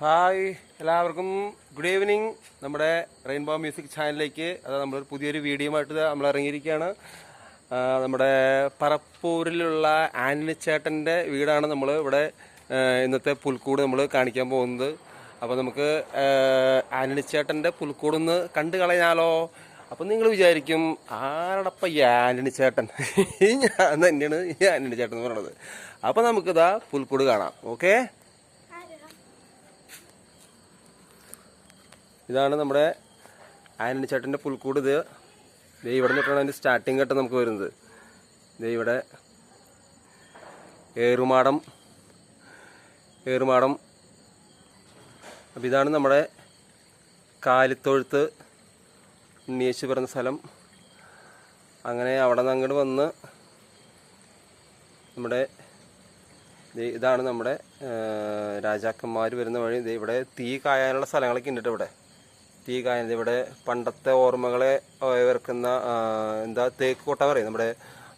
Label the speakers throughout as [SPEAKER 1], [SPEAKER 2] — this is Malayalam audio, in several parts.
[SPEAKER 1] ഹായ് എല്ലാവർക്കും. Good evening. നമ്മുടെ റെയിൻബോ മ്യൂസിക് ചാനലിലേക്ക് അത് നമ്മളൊരു പുതിയൊരു വീഡിയോ ആയിട്ട് നമ്മൾ ഇറങ്ങിയിരിക്കുകയാണ് നമ്മുടെ പറപ്പൂരിലുള്ള ആന്റണി ചേട്ടന്റെ വീടാണ് നമ്മൾ ഇവിടെ ഇന്നത്തെ പുൽക്കൂട് നമ്മൾ കാണിക്കാൻ പോകുന്നത്. അപ്പോൾ നമുക്ക് ആ, പുൽക്കൂടൊന്ന് കണ്ടു കളഞ്ഞാലോ? അപ്പം നിങ്ങൾ വിചാരിക്കും ആരടപ്പ ഈ ആന്റണി ചേട്ടൻ? ഞാൻ തന്നെയാണ് ഈ ആന്റണി ചേട്ടൻ എന്ന് പറയുന്നത്. അപ്പോൾ നമുക്കിതാ പുൽക്കൂട് കാണാം. ഓക്കേ? ഇതാണ് നമ്മുടെ ആനണി ചേട്ടന്റെ പുൽക്കൂട്. ഇത് ദേ ഇവിടെ നിന്നിട്ടാണ് അതിന്റെ സ്റ്റാർട്ടിങ് ഘട്ടം നമുക്ക് വരുന്നത്. ദേ ഇവിടെ ഏറുമാടം ഏറുമാടം. അപ്പം ഇതാണ് നമ്മുടെ കാലിത്തൊഴുത്ത് ഉണ്ണിയേശു പറഞ്ഞ സ്ഥലം. അങ്ങനെ അവിടെ നിന്ന് അങ്ങോട്ട് വന്ന് നമ്മുടെ ഇതാണ് നമ്മുടെ രാജാക്കന്മാർ വരുന്ന വഴി. ഇവിടെ തീ കായാനുള്ള സ്ഥലങ്ങളൊക്കെ ഉണ്ട് ഇവിടെ. തീ കായുന്നത് ഇവിടെ പണ്ടത്തെ ഓർമ്മകളെ ഉയർക്കുന്ന ആ, എന്താ തേക്ക് കൊട്ട പറയും. നമ്മുടെ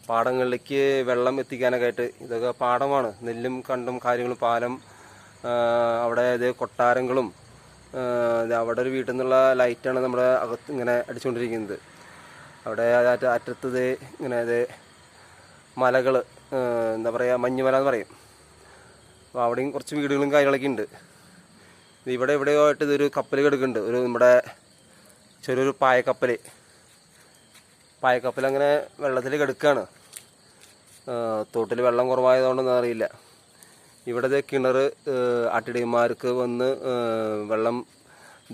[SPEAKER 1] പാടങ്ങളിലേക്ക് വെള്ളം എത്തിക്കാനൊക്കെ ആയിട്ട് ഇതൊക്കെ പാടമാണ്. നെല്ലും കണ്ടും കാര്യങ്ങളും പാലം അവിടെ ഇത് കൊട്ടാരങ്ങളും അവിടെ ഒരു വീട്ടിൽ നിന്നുള്ള ലൈറ്റാണ് നമ്മുടെ അകത്ത് ഇങ്ങനെ അടിച്ചുകൊണ്ടിരിക്കുന്നത്. അവിടെ അറ്റ അറ്റത്ത് ഇങ്ങനെ ഇത് മലകൾ എന്താ പറയുക മഞ്ഞുമല എന്ന് പറയും. അപ്പോൾ അവിടെയും കുറച്ച് വീടുകളും കാര്യങ്ങളൊക്കെ ഉണ്ട്. ഇവിടെ എവിടെയോ ആയിട്ട് ഇതൊരു കപ്പൽ കിടക്കുന്നുണ്ട്. ഒരു നമ്മുടെ ചെറിയൊരു പായക്കപ്പൽ പായക്കപ്പൽ അങ്ങനെ വെള്ളത്തിൽ കിടക്കുകയാണ് തോട്ടിൽ വെള്ളം കുറവായതുകൊണ്ടൊന്നും അറിയില്ല. ഇവിടുത്തെ കിണർ ആട്ടിടയന്മാർക്ക് വന്ന് വെള്ളം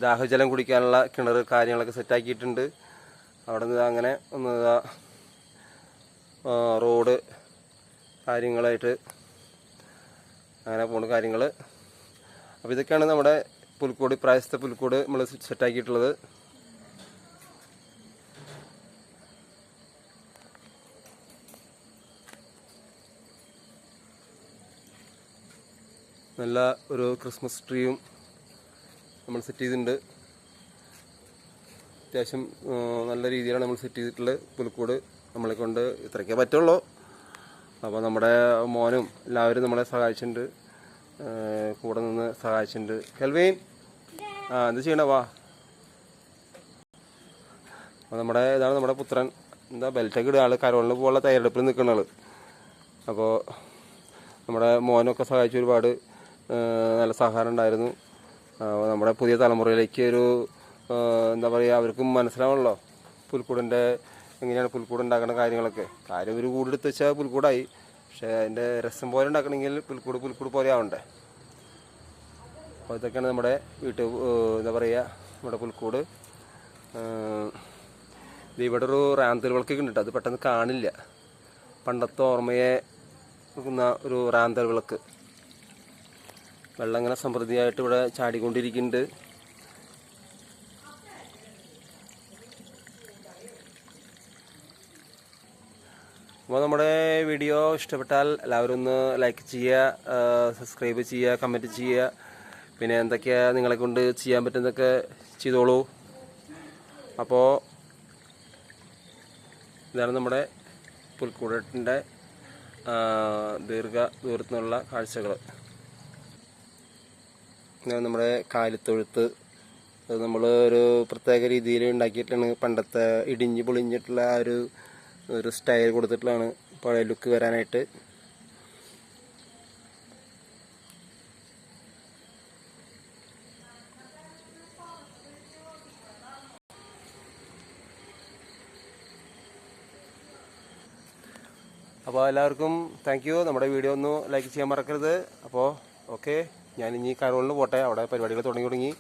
[SPEAKER 1] ദാഹജലം കുടിക്കാനുള്ള കിണർ കാര്യങ്ങളൊക്കെ സെറ്റാക്കിയിട്ടുണ്ട്. അവിടെ നിന്ന് അങ്ങനെ ഒന്ന് റോഡ് കാര്യങ്ങളായിട്ട് അങ്ങനെ പോണ കാര്യങ്ങൾ അപ്പോൾ ഇതൊക്കെയാണ് നമ്മുടെ പുൽക്കൂട് പ്രായസ്ഥ പുൽക്കൂട് നമ്മൾ സെറ്റാക്കിയിട്ടുള്ളത് നല്ല ഒരു ക്രിസ്മസ് ട്രീയും നമ്മൾ സെറ്റ് ചെയ്തിട്ടുണ്ട്. അത്യാവശ്യം നല്ല രീതിയിലാണ് നമ്മൾ സെറ്റ് ചെയ്തിട്ടുള്ളത് പുൽക്കൂട് നമ്മളെ കൊണ്ട് ഇത്രയ്ക്കേ പറ്റുള്ളൂ. അപ്പോൾ നമ്മുടെ മോനും എല്ലാവരും നമ്മളെ സഹായിച്ചിട്ടുണ്ട്. കൂടെ നിന്ന് സഹായിച്ചിട്ടുണ്ട്. കെൽവീൻ ആ എന്ത് ചെയ്യണ? വാ. അപ്പോൾ നമ്മുടെ ഇതാണ് നമ്മുടെ പുത്രൻ. എന്താ ബെൽറ്റൊക്കെ ഇടുക. ആൾ കരോളിന് പോകാനുള്ള തയ്യാറെടുപ്പിൽ നിൽക്കുന്ന ആൾ. അപ്പോൾ നമ്മുടെ മോനൊക്കെ സഹായിച്ച ഒരുപാട് നല്ല സഹകരണം ഉണ്ടായിരുന്നു. നമ്മുടെ പുതിയ തലമുറയിലേക്ക് ഒരു എന്താ പറയുക അവർക്കും മനസ്സിലാവണല്ലോ പുൽക്കൂടിന്റെ എങ്ങനെയാണ് പുൽക്കൂട് ഉണ്ടാക്കുന്ന കാര്യങ്ങളൊക്കെ. കാര്യം ഒരു കൂടെടുത്ത് വെച്ചാൽ പുൽക്കൂടായി. പക്ഷേ അതിന്റെ രസം പോലെ ഉണ്ടാക്കണമെങ്കിൽ പുൽക്കൂട് പുൽക്കൂട് പോലെ ആവണ്ടേ? അപ്പോൾ ഇതൊക്കെയാണ് നമ്മുടെ വീട്ട് എന്താ പറയുക നമ്മുടെ പുൽക്കൂട്. ഇവിടെ ഒരു റാന്തൽ വിളക്കൊക്കെ ഉണ്ട്. അത് പെട്ടെന്ന് കാണില്ല. പണ്ടത്തെ ഓർമ്മയെ നിൽക്കുന്ന ഒരു റാന്തൽ വിളക്ക്. വെള്ളം ഇങ്ങനെ സമൃദ്ധിയായിട്ട് ഇവിടെ ചാടിക്കൊണ്ടിരിക്കുന്നുണ്ട്. അപ്പോൾ നമ്മുടെ വീഡിയോ ഇഷ്ടപ്പെട്ടാൽ എല്ലാവരും ഒന്ന് ലൈക്ക് ചെയ്യുക സബ്സ്ക്രൈബ് ചെയ്യുക കമന്റ് ചെയ്യുക. പിന്നെ എന്തൊക്കെയാണ് നിങ്ങളെ കൊണ്ട് ചെയ്യാൻ പറ്റുന്നതൊക്കെ ചെയ്തോളൂ. അപ്പോൾ ഇതാണ് നമ്മുടെ പുൽക്കൂടത്തിന്റെ ദീർഘ ദൂരത്തു നിന്നുള്ള കാഴ്ചകൾ നമ്മുടെ കാലിത്തൊഴുത്ത്. അത് നമ്മൾ ഒരു പ്രത്യേക രീതിയിൽ ഉണ്ടാക്കിയിട്ടാണ് പണ്ടത്തെ ഇടിഞ്ഞ് പൊളിഞ്ഞിട്ടുള്ള ആ ഒരു ഒരു സ്റ്റൈൽ കൊടുത്തിട്ടുള്ളതാണ്. പഴയ ലുക്ക് വരാനായിട്ട്. അപ്പോൾ എല്ലാവർക്കും താങ്ക് യു നമ്മുടെ വീഡിയോ ഒന്ന് ലൈക്ക് ചെയ്യാൻ മറക്കരുത്. അപ്പോൾ ഓക്കെ ഞാൻ ഇനി കരോളിൽ പോട്ടെ. അവിടെ പരിപാടികൾ തുടങ്ങി തുടങ്ങി.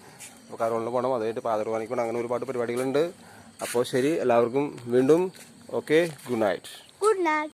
[SPEAKER 1] അപ്പോൾ കരോളിൽ പോകണം അതായിട്ട് പാതർവാണിക്കണം അങ്ങനെ ഒരുപാട് പരിപാടികളുണ്ട്. അപ്പോൾ ശരി എല്ലാവർക്കും വീണ്ടും okay good night
[SPEAKER 2] Good night.